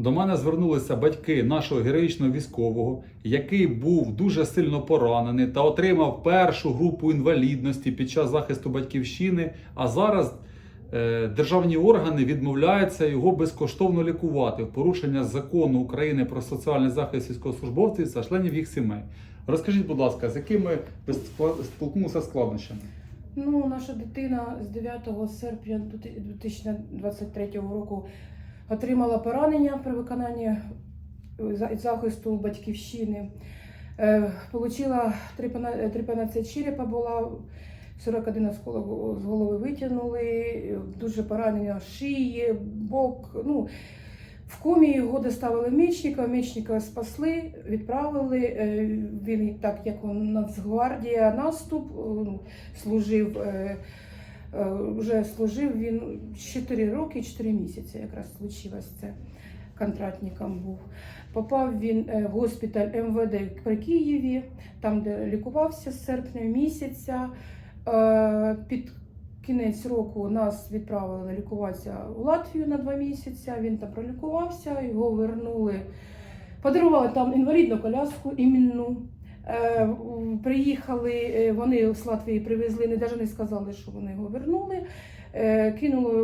До мене звернулися батьки нашого героїчного військового, який був дуже сильно поранений та отримав першу групу інвалідності під час захисту батьківщини. А зараз е, державні органи відмовляються його безкоштовно лікувати в порушення закону України про соціальний захист військовослужбовців та членів їх сімей. Розкажіть, будь ласка, з якими ви столкнулися складнощами? Ну, наша дитина з 9 серпня 2023 року отримала поранення при виконанні е, захисту батьківщини. Е, Получила трепанація черепа була, 41 осколок з голови витягнули, е, дуже поранення шиї, бок. Ну, в комі його доставили в Мечникова, Мечникова спасли, відправили. Е, Він так як Нацгвардія наступ е, ну, служив. Е, Вже служив він 4 роки, 4 місяці якраз случилось це. Контрактником був. Попав він е, в госпіталь МВД при Києві, там, де лікувався з серпня місяця. Е, Під кінець року нас відправили лікуватися у Латвію на два місяці. Він там пролікувався, його вернули. Подарували там інвалідну коляску іменну. Е, Приїхали, е, вони з Латвії привезли, не навіть не сказали, що вони його вернули. Е, Кинули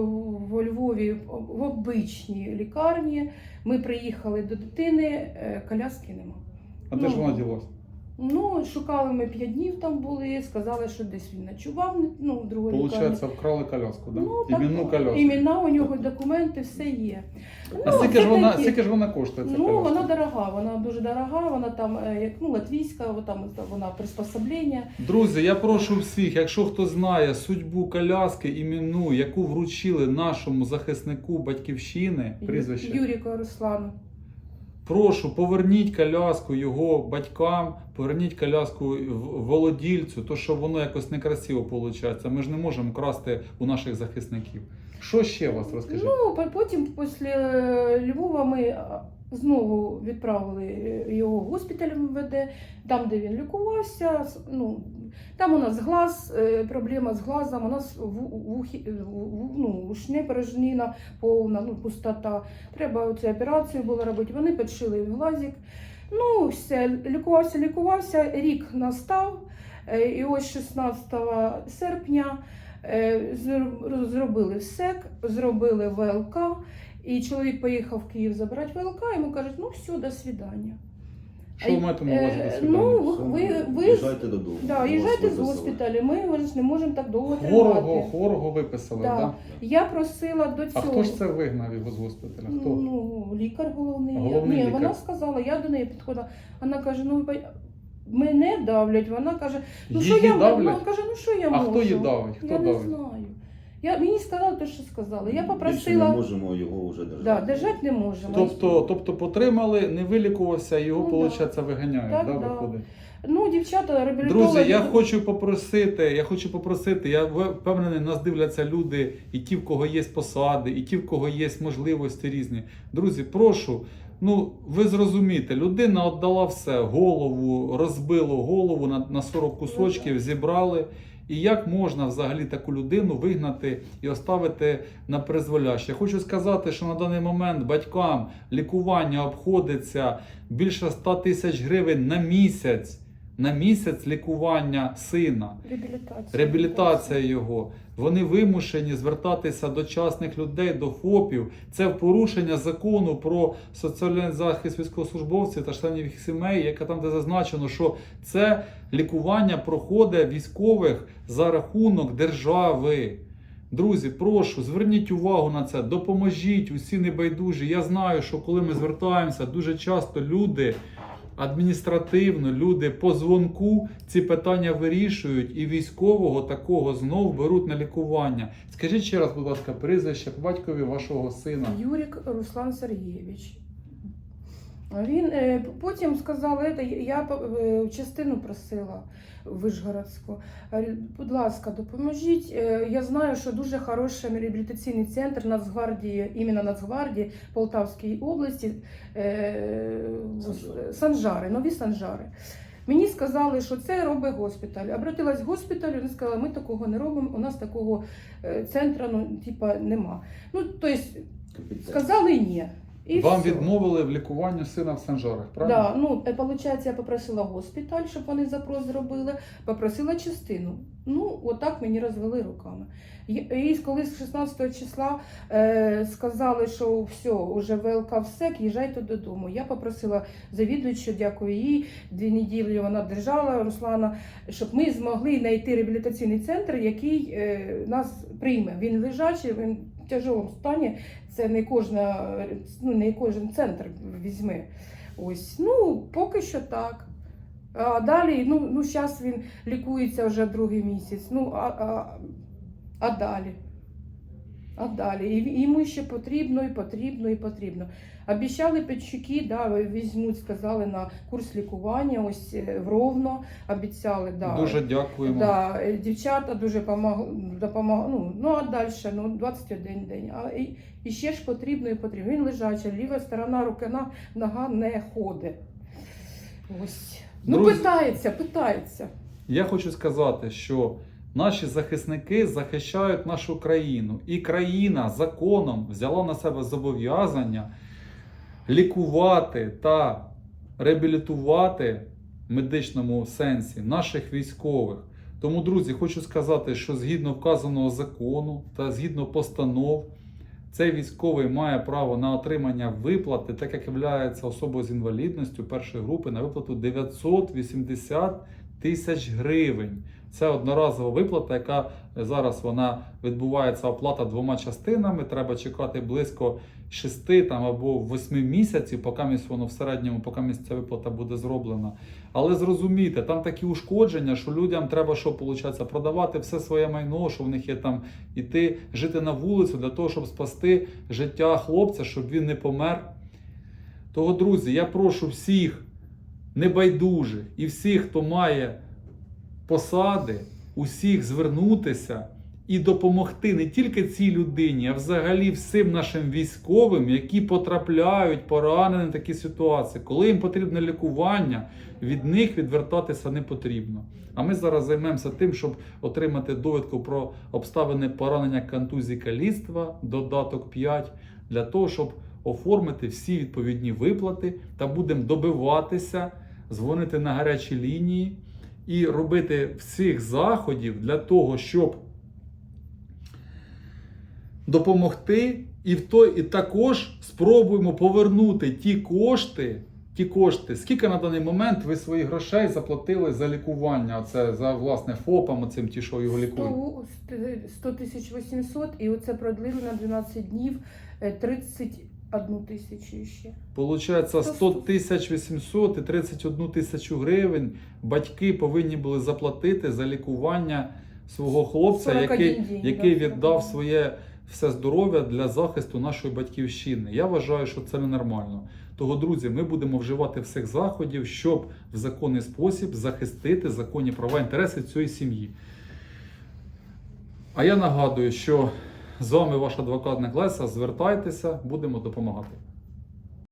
во Львові в обичній лікарні. Ми приїхали до дитини, коляски нема. А де ж Ну, вона ділась? Ну, шукали ми п'ять днів там були, сказали, що десь він ночував, ну, лікарні. Получається, вкрали коляску, да? Ну, так, Іменну коляску. Імена у нього, документи, все є. А Ну, скільки це ж вона, такі. скільки ж вона коштує? Ця Ну, коляска? вона дорога, вона дуже дорога, вона там е, як ну, латвійська, от там вона приспособлення. Друзі, я прошу всіх, якщо хто знає судьбу коляски іменну, яку вручили нашому захиснику батьківщини, прізвище, Юріка Руслану. Прошу, поверніть коляску його батькам, поверніть коляску володільцю, то що воно якось некрасиво виходить. Ми ж не можемо красти у наших захисників. Що ще вас розкажіть? Ну, потім після е, Львова ми знову відправили е, його в госпіталь МВД, там, де він лікувався. Ну, там у нас глаз, е, проблема з глазом, у нас в, в, ухі- е, ну, ушне порожнина повна, ну, пустота. Треба цю операцію було робити. Вони підшили глазик. Ну, все, лікувався, лікувався, рік настав. Е, І ось 16 серпня зробили СЕК, зробили ВЛК, і чоловік поїхав в Київ забирати ВЛК, йому кажуть, ну все, до свидання. Що ви маєте на увазі Е, до? Ну, ви, ви, Їжджайте додому. да, їжджайте з госпіталю, ми ви ж не можемо так довго Хворого, тримати. хворого виписали, Да. да? Я просила до А цього. хто ж це вигнав його з госпіталя? Хто? Ну, лікар головний. Головний Ні, лікар. вона сказала, я до неї підходила. Вона каже, ну ви мене давлять. Вона каже, ну що Її я давлять? Вона каже, ну що я А можу? хто її давить? Хто я не давить? знаю. Я, мені сказали те, що сказали. Я Більше попросила. не можемо його вже держати. Да, держати не можемо. Тобто, тобто потримали, не вилікувався, його, Ну, да. виходить, виганяють, Так, да, да. виходить? Ну, дівчата, реабілітологи. Друзі, я хочу попросити, я хочу попросити, я впевнений, нас дивляться люди, і ті, в кого є посади, і ті, в кого є можливості різні. Друзі, прошу, ну ви зрозумієте, людина віддала все, голову, розбило голову на, на 40 кусочків, зібрали. І як можна взагалі таку людину вигнати і оставити на призволяще? Хочу сказати, що на даний момент батькам лікування обходиться більше 100 тисяч гривень на місяць. На місяць лікування сина, Реабілітація. реабілітація його. Вони вимушені звертатися до частних людей, до ФОПів. Це в порушення закону про соціальний захист військовослужбовців та членів їх сімей, яка там де зазначено, що це лікування проходить військових за рахунок держави. Друзі, прошу, зверніть увагу на це, допоможіть усі небайдужі. Я знаю, що коли ми звертаємося, дуже часто люди адміністративно, люди по дзвонку ці питання вирішують, і військового такого знов беруть на лікування. Скажіть ще раз, будь ласка, прізвище батькові вашого сина. Юрік Руслан Сергійович. Він е, потім сказали, «Це я е, частину просила Вишгородську. Будь ласка, допоможіть. Е, Я знаю, що дуже хороший реабілітаційний центр Нацгвардії, іменно Нацгвардії Полтавській області, Санжари. Санжари, нові Санжари. Мені сказали, що це робить госпіталь. Обратилась в госпіталь, вони сказали, ми такого не робимо, у нас такого центру ну, типа, нема. Ну, тобто, Сказали ні. І Вам все. відмовили в лікуванні сина в Санжарах, правильно? Да, ну, е, получається, я попросила госпіталь, щоб вони запрос зробили, попросила частину. Ну, отак мені розвели руками. І, і коли з 16 числа е, сказали, що все, уже ВЛК в СЕК, їжджайте додому. Я попросила завідуючу, дякую їй, дві неділі вона держала, Руслана, щоб ми змогли знайти реабілітаційний центр, який е, нас прийме. Він лежачий, він в тяжкому стані, це не кожна, ну, не кожен центр візьме. Ось, ну, поки що так. А далі, ну, ну зараз він лікується вже другий місяць. Ну, а, а, а далі? А далі? І йому ще потрібно, і потрібно, і потрібно. Обіцяли Петчуки, да, візьмуть, сказали на курс лікування, ось е, в Ровно обіцяли. Да. Дуже дякуємо. Да, е, дівчата дуже допомагали. допомагали ну, ну а далі, ну 21 день. А і, і ще ж потрібно і потрібно. Він лежачий, ліва сторона руки, нога не ходить. Ось. Ну, Друзі- питається, питається. Я хочу сказати, що наші захисники захищають нашу країну, і країна законом взяла на себе зобов'язання лікувати та реабілітувати в медичному сенсі наших військових. Тому, друзі, хочу сказати, що згідно вказаного закону та згідно постанов, цей військовий має право на отримання виплати, так як є особою з інвалідністю першої групи на виплату 980 тисяч гривень. Це одноразова виплата, яка зараз вона відбувається оплата двома частинами. Треба чекати близько 6 там, або 8 місяців, поки воно в середньому, поки місць ця виплата буде зроблена. Але зрозумійте, там такі ушкодження, що людям треба що виходить, продавати все своє майно, що в них є там іти жити на вулицю для того, щоб спасти життя хлопця, щоб він не помер. Того, друзі, я прошу всіх небайдужих і всіх, хто має посади, усіх звернутися і допомогти не тільки цій людині, а взагалі всім нашим військовим, які потрапляють поранені в такі ситуації. Коли їм потрібне лікування, від них відвертатися не потрібно. А ми зараз займемося тим, щоб отримати довідку про обставини поранення контузії каліцтва, додаток 5, для того, щоб оформити всі відповідні виплати та будемо добиватися, дзвонити на гарячі лінії і робити всіх заходів для того, щоб допомогти, і в той, і також спробуємо повернути ті кошти. Ті кошти, скільки на даний момент ви своїх грошей заплатили за лікування? Це за власне ФОПом, оцим ті, що його лікують? 100 тисяч 800 і оце продлили на 12 днів е, 30 одну тисячу ще. Получається 100 тисяч 800 і 31 тисячу гривень батьки повинні були заплатити за лікування свого хлопця, який день, який да, віддав своє все здоров'я для захисту нашої батьківщини. Я вважаю, що це ненормально. Того, друзі, ми будемо вживати всіх заходів, щоб в законний спосіб захистити законні права інтереси цієї сім'ї. А я нагадую, що з вами ваш адвокат Неклеса. Звертайтеся, будемо допомагати.